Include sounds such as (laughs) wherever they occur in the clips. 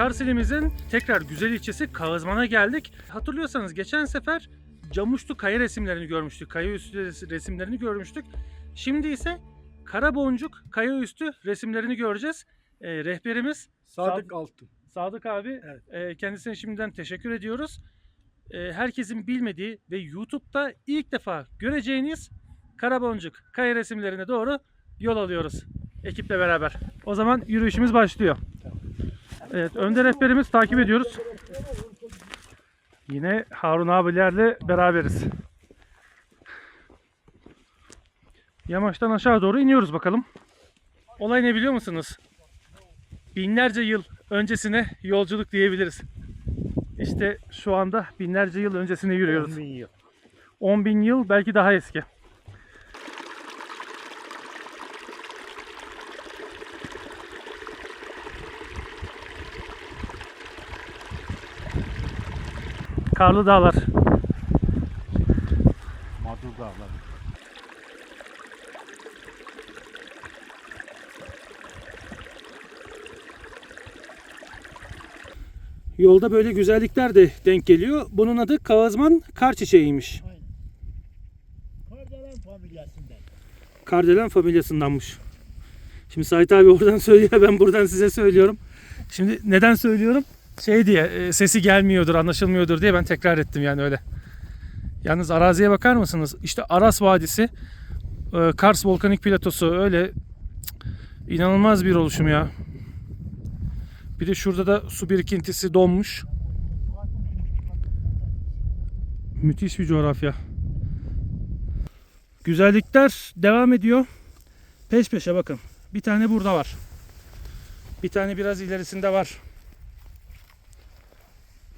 Kars ilimizin tekrar güzel ilçesi Kağızman'a geldik. Hatırlıyorsanız geçen sefer Camuşlu kaya resimlerini görmüştük. Kaya üstü res- resimlerini görmüştük. Şimdi ise kara boncuk kaya üstü resimlerini göreceğiz. Ee, rehberimiz Sadık Altın. Sadık abi Evet. e, kendisine şimdiden teşekkür ediyoruz. E, herkesin bilmediği ve YouTube'da ilk defa göreceğiniz Karaboncuk kaya resimlerine doğru yol alıyoruz ekiple beraber. O zaman yürüyüşümüz başlıyor. Evet, önde rehberimiz takip ediyoruz. Yine Harun abilerle beraberiz. Yamaçtan aşağı doğru iniyoruz bakalım. Olay ne biliyor musunuz? binlerce yıl öncesine yolculuk diyebiliriz. İşte şu anda binlerce yıl öncesine yürüyoruz. 10 bin yıl. 10 bin yıl belki daha eski. Karlı dağlar. Madur Dağları. Yolda böyle güzellikler de denk geliyor. Bunun adı Kağızman kar çiçeğiymiş. Kardelen familyasından. Kardelen familyasındanmış. Şimdi Sait abi oradan söylüyor ben buradan size söylüyorum. Şimdi neden söylüyorum? Şey diye e, sesi gelmiyordur anlaşılmıyordur diye ben tekrar ettim yani öyle. Yalnız araziye bakar mısınız? İşte Aras Vadisi, e, Kars Volkanik Platosu öyle inanılmaz bir oluşum ya. Bir de şurada da su birikintisi donmuş. Müthiş bir coğrafya. Güzellikler devam ediyor. Peş peşe bakın. Bir tane burada var. Bir tane biraz ilerisinde var.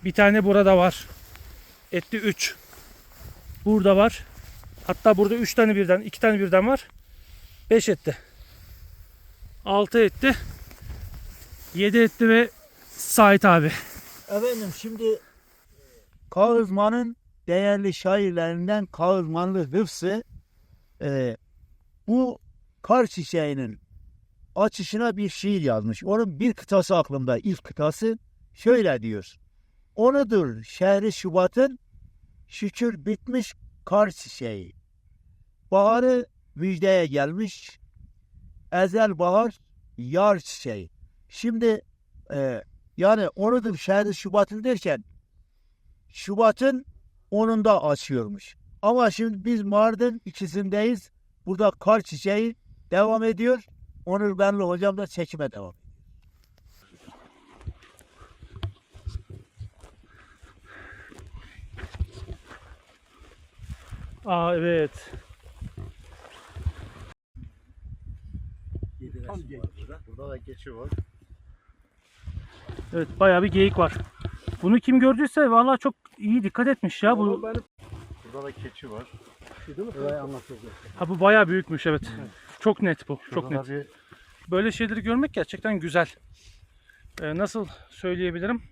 Bir tane burada var. Etti 3. Burada var. Hatta burada 3 tane birden, 2 tane birden var. 5 etti. 6 etti. 7 etti ve Sait abi. Efendim şimdi Kağızman'ın değerli şairlerinden Kağızmanlı Hıfzı e, bu kar çiçeğinin açışına bir şiir yazmış. Onun bir kıtası aklımda. ilk kıtası şöyle diyor. Onudur şehri Şubat'ın şükür bitmiş kar çiçeği. Baharı müjdeye gelmiş. Ezel bahar yar çiçeği. Şimdi e, yani onudur şehri Şubat'ın derken Şubat'ın onunda açıyormuş. Ama şimdi biz Mardin ikisindeyiz. Burada kar çiçeği devam ediyor. Onur Benli hocam da çekime devam. Aa evet. Burada da geçi var. Evet bayağı bir geyik var. Bunu kim gördüyse vallahi çok iyi dikkat etmiş ya. Bu Burada da keçi var. Burayı anlatacağız. ha bu bayağı büyükmüş evet. Çok net bu. Çok net. bir Böyle şeyleri görmek gerçekten güzel. Ee, nasıl söyleyebilirim?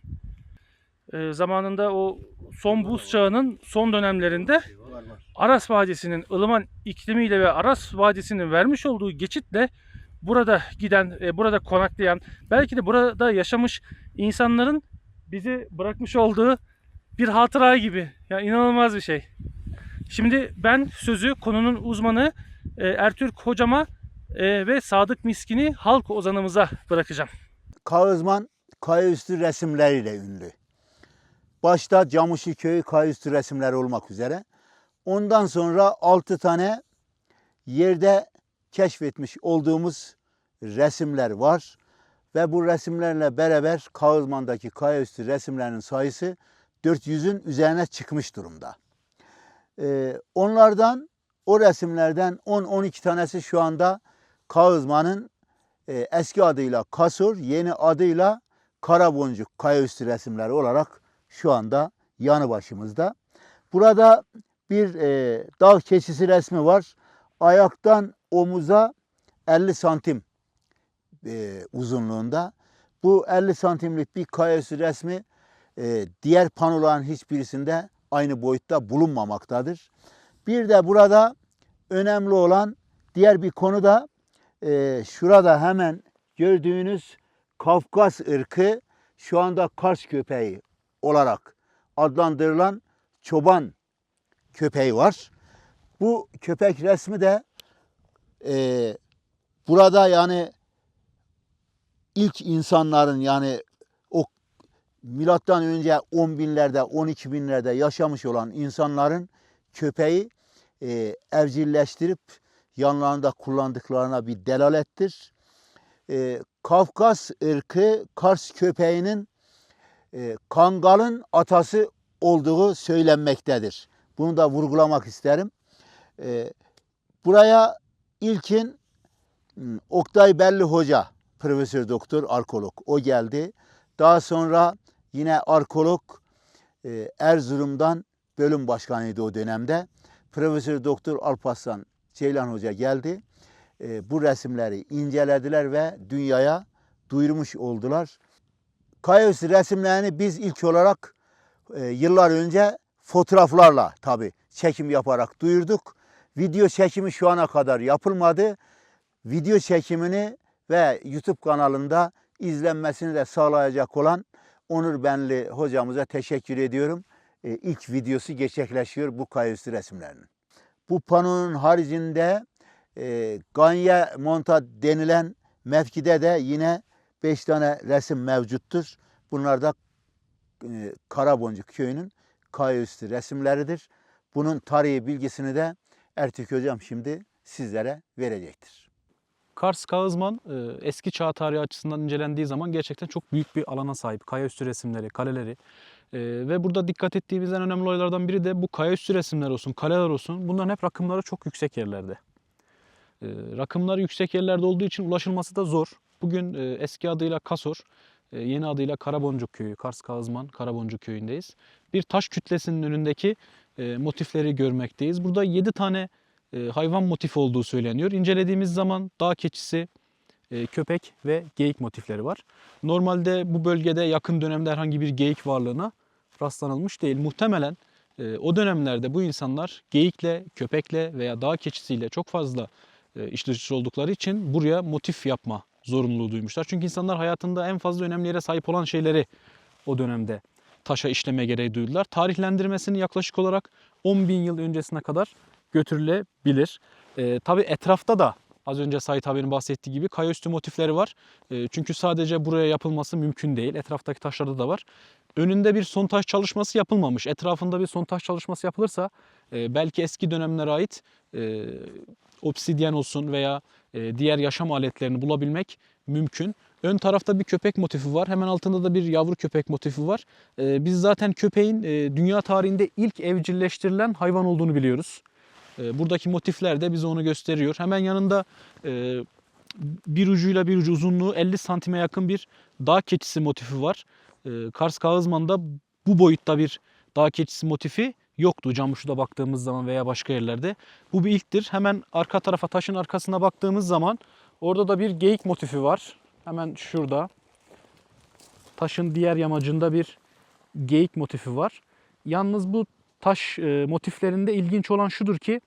Ee, zamanında o son buz çağının son dönemlerinde. Aras Vadisi'nin ılıman iklimiyle ve Aras Vadisi'nin vermiş olduğu geçitle burada giden, e, burada konaklayan, belki de burada yaşamış insanların bizi bırakmış olduğu bir hatıra gibi. Ya inanılmaz bir şey. Şimdi ben sözü konunun uzmanı e, Ertürk hocama e, ve Sadık Miskin'i halk ozanımıza bırakacağım. Kağızman kayıüstü resimleriyle ünlü. Başta Camuşi Köyü kayıüstü resimleri olmak üzere. Ondan sonra 6 tane yerde keşfetmiş olduğumuz resimler var. Ve bu resimlerle beraber Kağızman'daki kayıüstü resimlerin sayısı 400'ün üzerine çıkmış durumda. Ee, onlardan, o resimlerden 10-12 tanesi şu anda Kağızman'ın e, eski adıyla Kasur, yeni adıyla Karaboncuk kayaüstü resimleri olarak şu anda yanı başımızda. Burada bir e, dağ keçisi resmi var. Ayaktan omuza 50 santim e, uzunluğunda. Bu 50 santimlik bir kayaüstü resmi e, diğer panoların hiçbirisinde aynı boyutta bulunmamaktadır. Bir de burada önemli olan diğer bir konu da e, şurada hemen gördüğünüz Kafkas ırkı şu anda Kars köpeği olarak adlandırılan çoban köpeği var. Bu köpek resmi de eee, burada yani ilk insanların yani o milattan önce 10 binlerde 12 binlerde yaşamış olan insanların köpeği eee evcilleştirip yanlarında kullandıklarına bir delalettir. Eee, Kafkas ırkı Kars köpeğinin eee, Kangal'ın atası olduğu söylenmektedir. Bunu da vurgulamak isterim. Eee, buraya ilkin hmm, Oktay Belli Hoca, Profesör Doktor Arkolog o geldi. Daha sonra yine arkolog e, Erzurum'dan bölüm başkanıydı o dönemde. Profesör Doktor Alparslan Ceylan Hoca geldi. E, bu resimleri incelediler ve dünyaya duyurmuş oldular. Kayos resimlerini biz ilk olarak e, yıllar önce fotoğraflarla tabi çekim yaparak duyurduk. Video çekimi şu ana kadar yapılmadı. Video çekimini ve YouTube kanalında izlenmesini de sağlayacak olan Onur Benli hocamıza teşekkür ediyorum. E, ilk videosu gerçekleşiyor bu kayısı resimlerinin. Bu panonun haricinde e, Ganye Monta denilen mevkide de yine 5 tane resim mevcuttur. Bunlar da e, Karaboncuk köyünün kayısı resimleridir. Bunun tarihi bilgisini de Ertük hocam şimdi sizlere verecektir. Kars Kağızman e, eski çağ tarihi açısından incelendiği zaman gerçekten çok büyük bir alana sahip. Kaya üstü resimleri, kaleleri E, ve burada dikkat ettiğimiz en önemli olaylardan biri de bu kaya üstü resimler olsun, kaleler olsun bunların hep rakımları çok yüksek yerlerde. E, rakımları yüksek yerlerde olduğu için ulaşılması da zor. Bugün e, eski adıyla Kasor, e, yeni adıyla Karaboncuk Köyü, Kars Kağızman Karaboncuk Köyü'ndeyiz. Bir taş kütlesinin önündeki e, motifleri görmekteyiz. Burada 7 tane hayvan motifi olduğu söyleniyor. İncelediğimiz zaman dağ keçisi, köpek ve geyik motifleri var. Normalde bu bölgede yakın dönemde herhangi bir geyik varlığına rastlanılmış değil. Muhtemelen o dönemlerde bu insanlar geyikle, köpekle veya dağ keçisiyle çok fazla e, içli dışlı oldukları için buraya motif yapma zorunluluğu duymuşlar. Çünkü insanlar hayatında en fazla önemli yere sahip olan şeyleri o dönemde taşa işleme gereği duydular. Tarihlendirmesini yaklaşık olarak 10 bin yıl öncesine kadar götürülebilir. E, tabii etrafta da az önce Sait abinin bahsettiği gibi kaya üstü motifleri var. E, çünkü sadece buraya yapılması mümkün değil. Etraftaki taşlarda da var. Önünde bir sontaj çalışması yapılmamış. Etrafında bir sontaj çalışması yapılırsa e, belki eski dönemlere ait e, obsidyen olsun veya e, diğer yaşam aletlerini bulabilmek mümkün. Ön tarafta bir köpek motifi var. Hemen altında da bir yavru köpek motifi var. Biz zaten köpeğin dünya tarihinde ilk evcilleştirilen hayvan olduğunu biliyoruz. Buradaki motifler de bize onu gösteriyor. Hemen yanında bir ucuyla bir ucu uzunluğu 50 santime yakın bir dağ keçisi motifi var. E, Kars Kağızman'da bu boyutta bir dağ keçisi motifi yoktu Camuşu'da baktığımız zaman veya başka yerlerde. Bu bir ilktir. Hemen arka tarafa taşın arkasına baktığımız zaman orada da bir geyik motifi var. Hemen şurada. Taşın diğer yamacında bir geyik motifi var. Yalnız bu taş e, motiflerinde ilginç olan şudur ki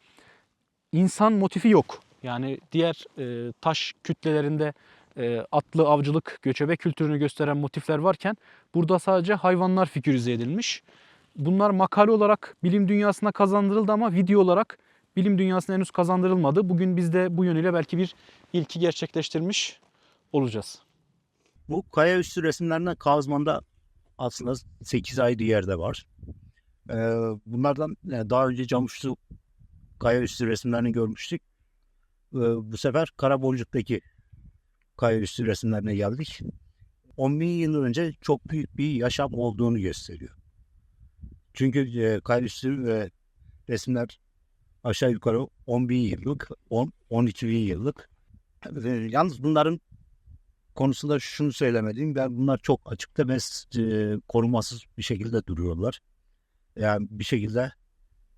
insan motifi yok. Yani diğer e, taş kütlelerinde e, atlı avcılık, göçebe kültürünü gösteren motifler varken burada sadece hayvanlar figürize edilmiş. Bunlar makale olarak bilim dünyasına kazandırıldı ama video olarak bilim dünyasına henüz kazandırılmadı. Bugün biz de bu yönüyle belki bir ilki gerçekleştirmiş olacağız. Bu kaya üstü resimlerinden Kazman'da aslında 8 ayrı yerde var. Ee, bunlardan yani daha önce Camuşlu kaya üstü resimlerini görmüştük. Bu sefer Karaboncuk'taki kaya üstü resimlerine geldik. 10 bin yıl önce çok büyük bir yaşam olduğunu gösteriyor. Çünkü e, kaya üstü ve resimler aşağı yukarı 10 bin yıllık, 10, 12 bin yıllık. Ee, yalnız bunların konusunda şunu söylemeliyim. Ben bunlar çok açıkta ve e, korumasız bir şekilde duruyorlar. Yani bir şekilde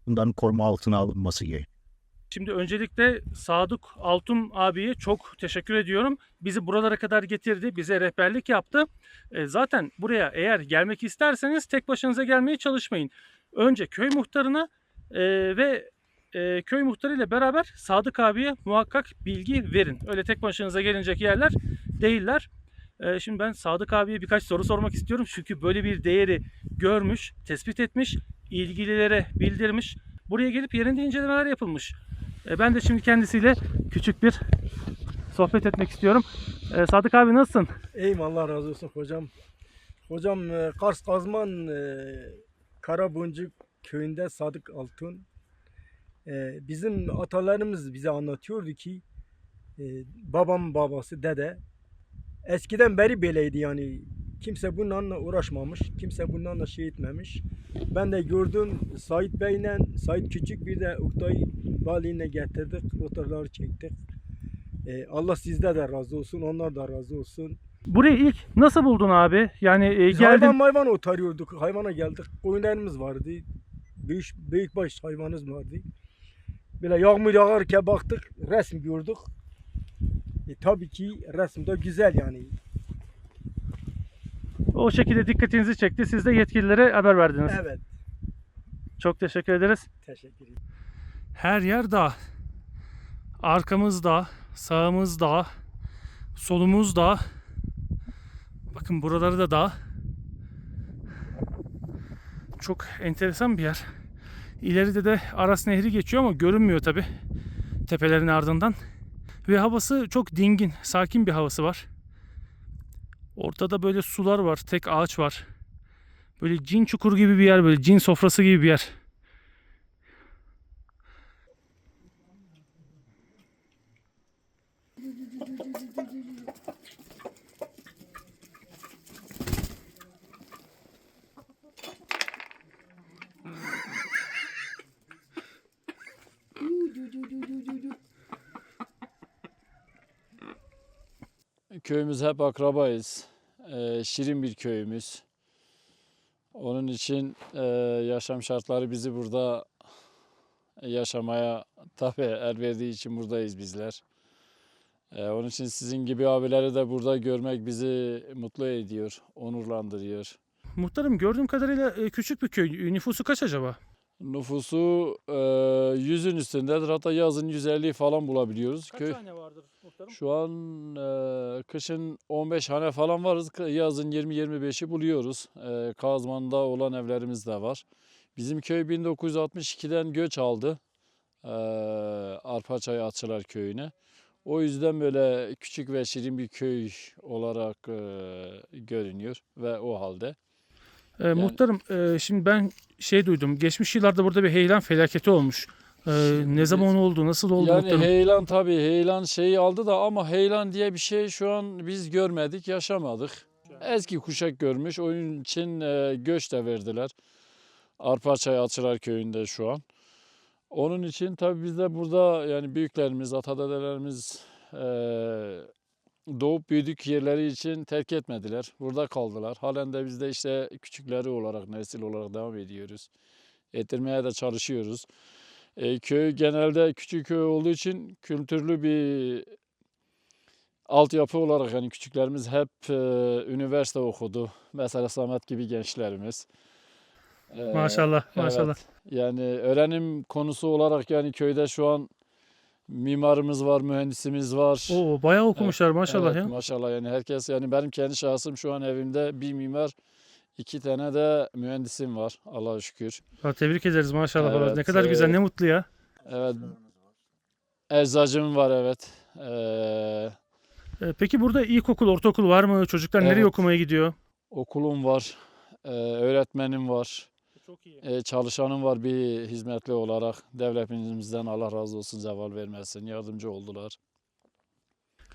bunların koruma altına alınması gerekiyor. Şimdi öncelikle Sadık Altun abiye çok teşekkür ediyorum. Bizi buralara kadar getirdi, bize rehberlik yaptı. E, zaten buraya eğer gelmek isterseniz tek başınıza gelmeye çalışmayın. Önce köy muhtarına e, ve e, köy muhtarıyla beraber Sadık abiye muhakkak bilgi verin. Öyle tek başınıza gelinecek yerler değiller. Ee, şimdi ben Sadık abiye birkaç soru sormak istiyorum. Çünkü böyle bir değeri görmüş, tespit etmiş, ilgililere bildirmiş. Buraya gelip yerinde incelemeler yapılmış. Ee, ben de şimdi kendisiyle küçük bir sohbet etmek istiyorum. Ee, Sadık abi nasılsın? İyiyim Allah razı olsun hocam. Hocam e, Kars Kazman e, Karaboncuk köyünde Sadık Altun. E, Bizim atalarımız bize anlatıyordu ki e, babam babası dede eskiden beri böyleydi yani kimse bununla uğraşmamış, kimse bununla şey etmemiş. Ben de gördüm Sait Bey'le, Sait Küçük bir de Oktay Bali'yle getirdik, fotoğrafları çektik. E, Allah sizde de razı olsun, onlar da razı olsun. Burayı ilk nasıl buldun abi? Yani e, Biz geldin. hayvan hayvan otarıyorduk. Hayvana geldik. Koyunlarımız vardı. Büyük, büyük baş hayvanımız vardı. Böyle yağmur yağarken baktık. Resim gördük. E, tabii ki resim de güzel yani. O şekilde dikkatinizi çekti. Siz de yetkililere haber verdiniz. Evet. Çok teşekkür ederiz. Teşekkür ederim. Her yer dağ. Arkamız dağ, sağımız dağ, solumuz dağ. Bakın buraları da dağ. Çok enteresan bir yer. İleride de Aras Nehri geçiyor ama görünmüyor tabi tepelerin ardından. Ve havası çok dingin, sakin bir havası var. Ortada böyle sular var, tek ağaç var. Böyle cin çukur gibi bir yer, böyle cin sofrası gibi bir yer. Köyümüz hep akrabayız. Ee, şirin bir köyümüz. Onun için e, yaşam şartları bizi burada yaşamaya tabii el verdiği için buradayız bizler. Ee, onun için sizin gibi abileri de burada görmek bizi mutlu ediyor, onurlandırıyor. Muhtarım gördüğüm kadarıyla e, küçük bir köy. Nüfusu kaç acaba? Nüfusu e, yüzün üstündedir. Hatta yazın 150 falan bulabiliyoruz. Köy, tane vardır muhtarım? Şu an e, kışın 15 hane falan varız. Yazın 20-25'i buluyoruz. E, Kazman'da olan evlerimiz de var. Bizim köy 1962'den göç aldı. E, Arpaçay Atçılar Köyü'ne. O yüzden böyle küçük ve şirin bir köy olarak e, görünüyor ve o halde. E, Muhtarım e, şimdi ben şey duydum. Geçmiş yıllarda burada bir heyelan felaketi olmuş. E, ne zaman oldu? Nasıl oldu Yani muhtarım? heyelan tabii heyelan şeyi aldı da ama heyelan diye bir şey şu an biz görmedik, yaşamadık. Eski kuşak görmüş. Onun için e, göç de verdiler. Arpaçay Açılar Köyü'nde şu an. Onun için tabii biz de burada yani büyüklerimiz, atadedelerimiz e, doğup büyüdük yerleri için terk etmediler. Burada kaldılar. Halen de biz de işte küçükleri olarak, nesil olarak devam ediyoruz. Ettirmeye de çalışıyoruz. E, köy genelde küçük köy olduğu için kültürlü bir altyapı olarak yani küçüklerimiz hep e, üniversite okudu. Mesela Samet gibi gençlerimiz. E, Maşallah, evet. maşallah. Yani öğrenim konusu olarak yani köyde şu an mimarımız var, mühendisimiz var. Oo bayağı okumuşlar maşallah Evet, ya. Maşallah yani herkes yani benim kendi şahsım şu an evimde bir mimar, iki tane de mühendisim var Allah'a şükür. Ha, tebrik ederiz maşallah. Evet, ne kadar güzel, ne mutlu ya. Evet. Eczacım var evet. Ee, E, peki burada ilkokul, ortaokul var mı? Çocuklar nereye Evet. okumaya gidiyor? okulum var. Ee, öğretmenim var. Çok iyi. Ee, çalışanım var bir hizmetli olarak. Devletimizden Allah razı olsun zeval vermesin. Yardımcı oldular.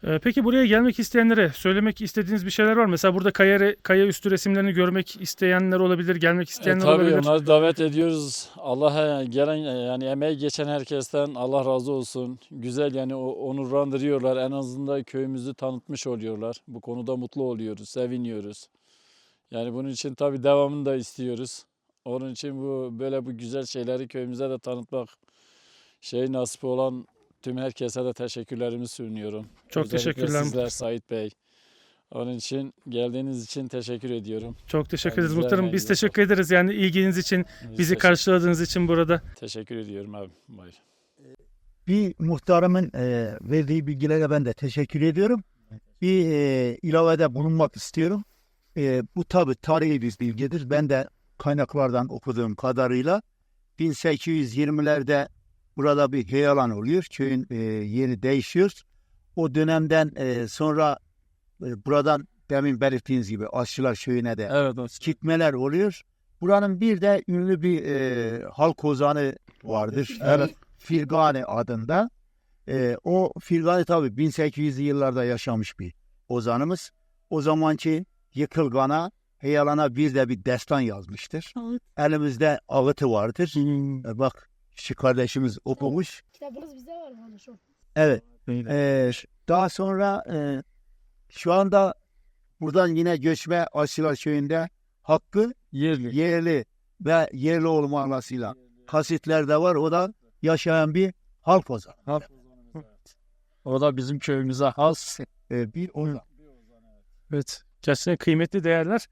E, peki buraya gelmek isteyenlere söylemek istediğiniz bir şeyler var mı? Mesela burada kaya, kaya üstü resimlerini görmek isteyenler olabilir, gelmek E, isteyenler tabii olabilir. onları davet ediyoruz. Allah'a gelen yani emeği geçen herkesten Allah razı olsun. Güzel yani onurlandırıyorlar. En azından köyümüzü tanıtmış oluyorlar. Bu konuda mutlu oluyoruz, seviniyoruz. Yani bunun için tabii devamını da istiyoruz. Onun için bu böyle bu güzel şeyleri köyümüze de tanıtmak şey nasip olan tüm herkese de teşekkürlerimi sunuyorum. Çok Özellikle teşekkürler. Sizler Sait Bey. Onun için geldiğiniz için teşekkür ediyorum. Çok teşekkür Yani ederiz güzel muhtarım. Biz teşekkür ederiz yani ilginiz için, Biz bizi karşıladığınız için burada. Teşekkür ediyorum abi. Buyur. Bir muhtarımın e, verdiği bilgilere ben de teşekkür ediyorum. bir e, ilavede bulunmak istiyorum. E, bu tabi tarihi bir bilgidir. Ben de kaynaklardan okuduğum kadarıyla 1820'lerde burada bir heyelan oluyor. Köyün e, yeri değişiyor. O dönemden e, sonra e, buradan demin belirttiğiniz gibi Aşçılar Köyü'ne de Evet. gitmeler oluyor. Buranın bir de ünlü bir e, halk ozanı vardır. Evet. Firgani adında. E, o Firgani tabi 1800'lü yıllarda yaşamış bir ozanımız. O zamanki yıkılgana, heyalana bir de bir destan yazmıştır. Elimizde ağıtı vardır. E, bak şu kardeşimiz okumuş. Kitabınız bizde var? Şu. Evet. Ee, daha sonra e, şu anda buradan yine göçme Aşçılar Köyü'nde hakkı Yerli. yerli ve yerli olma anlasıyla kasitler de var. O da yaşayan bir halk ozanı. O da bizim köyümüze has. Ee, bir ozan. Evet. Gerçekten kıymetli değerler.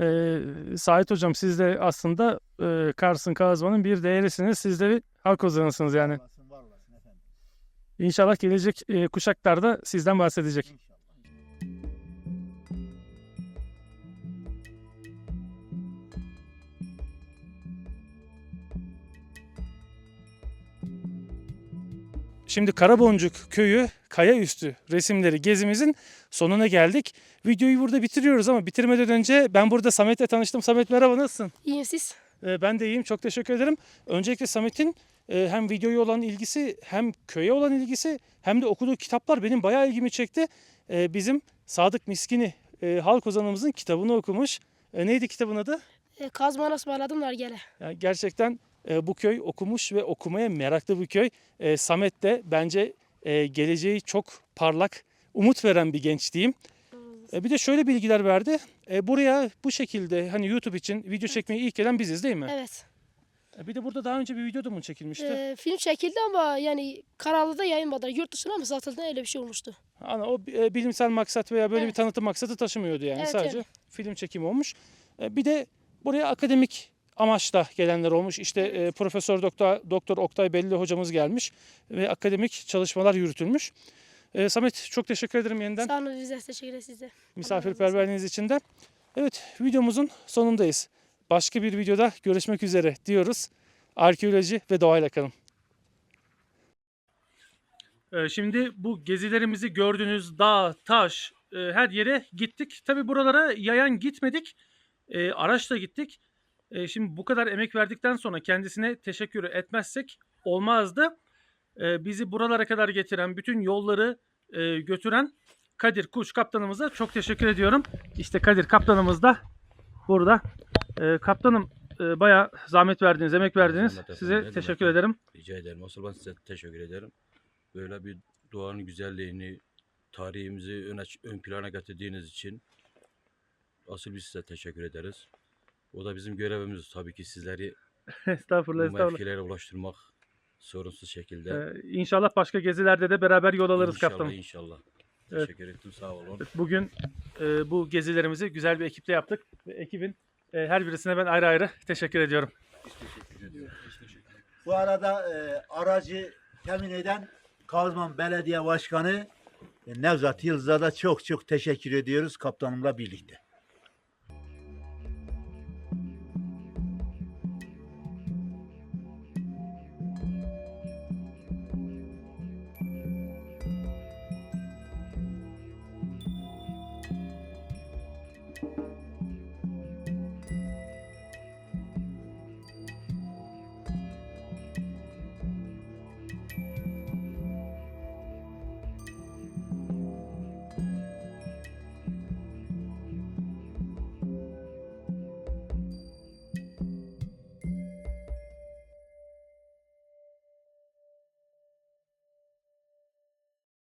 Ee, Sait Hocam siz de aslında e, Kars'ın Kazman'ın bir değerisiniz. Siz de bir halk ozanısınız yani. İnşallah gelecek e, kuşaklar da sizden bahsedecek. Şimdi Karaboncuk köyü kaya üstü resimleri gezimizin sonuna geldik. Videoyu burada bitiriyoruz ama bitirmeden önce ben burada Samet'le tanıştım. Samet merhaba nasılsın? İyiyim siz. Ee, Ben de iyiyim. Çok teşekkür ederim. Öncelikle Samet'in e, hem videoya olan ilgisi hem köye olan ilgisi hem de okuduğu kitaplar benim bayağı ilgimi çekti. Ee, Bizim Sadık Miskini e, halk ozanımızın kitabını okumuş. E, Neydi kitabın adı? Kazma nasıl bağladım gele. Yani gerçekten bu köy okumuş ve okumaya meraklı bir köy. Samet de bence e, geleceği çok parlak, umut veren bir genç diyeyim. E, bir de şöyle bilgiler verdi. E, buraya bu şekilde hani YouTube için video çekmeyi ilk gelen biziz değil mi? Evet. E, bir de burada daha önce bir video da mı çekilmişti? E, film çekildi ama yani kanalda yayınmadılar. Yurt dışına mı satıldı öyle bir şey olmuştu. Ana, o e, bilimsel maksat veya böyle bir Evet. tanıtım maksatı taşımıyordu yani Evet, sadece öyle. film çekimi olmuş. E, bir de buraya akademik amaçla gelenler olmuş. İşte e, Profesör Doktor Doktor Oktay Belli hocamız gelmiş ve akademik çalışmalar yürütülmüş. E, Samet çok teşekkür ederim yeniden Sağ olun bize teşekkür ederiz size. misafirperverliğiniz için de. Evet videomuzun sonundayız. Başka bir videoda görüşmek üzere diyoruz. Arkeoloji ve doğayla kalın. Ee, Şimdi bu gezilerimizi gördüğünüz dağ, taş, e, her yere gittik. Tabi buralara yayan gitmedik. E, Araçla gittik. E, Şimdi bu kadar emek verdikten sonra kendisine teşekkür etmezsek olmazdı. E, Bizi buralara kadar getiren, bütün yolları e, götüren Kadir Kuş kaptanımıza çok teşekkür ediyorum. İşte Kadir kaptanımız da burada. E, Kaptanım e, bayağı zahmet verdiniz, emek verdiniz. Zahmet efendim, Size demek. teşekkür ederim. Rica ederim. Asıl ben size teşekkür ederim. Böyle bir doğanın güzelliğini, tarihimizi ön, aç- ön plana getirdiğiniz için asıl biz size teşekkür ederiz. O da bizim görevimiz tabii ki sizleri (laughs) estağfurullah, bu estağfurullah. mevkilere ulaştırmak sorunsuz şekilde. Ee, inşallah başka gezilerde de beraber yol alırız inşallah, kaptanım. inşallah. Evet. Teşekkür ettim. Sağ olun. Bugün e, bu gezilerimizi güzel bir ekiple yaptık. Ve ekibin e, her birisine ben ayrı ayrı teşekkür ediyorum. Bu arada e, aracı temin eden Kazman Belediye Başkanı e, Nevzat Yıldız'a da çok çok teşekkür ediyoruz kaptanımla birlikte.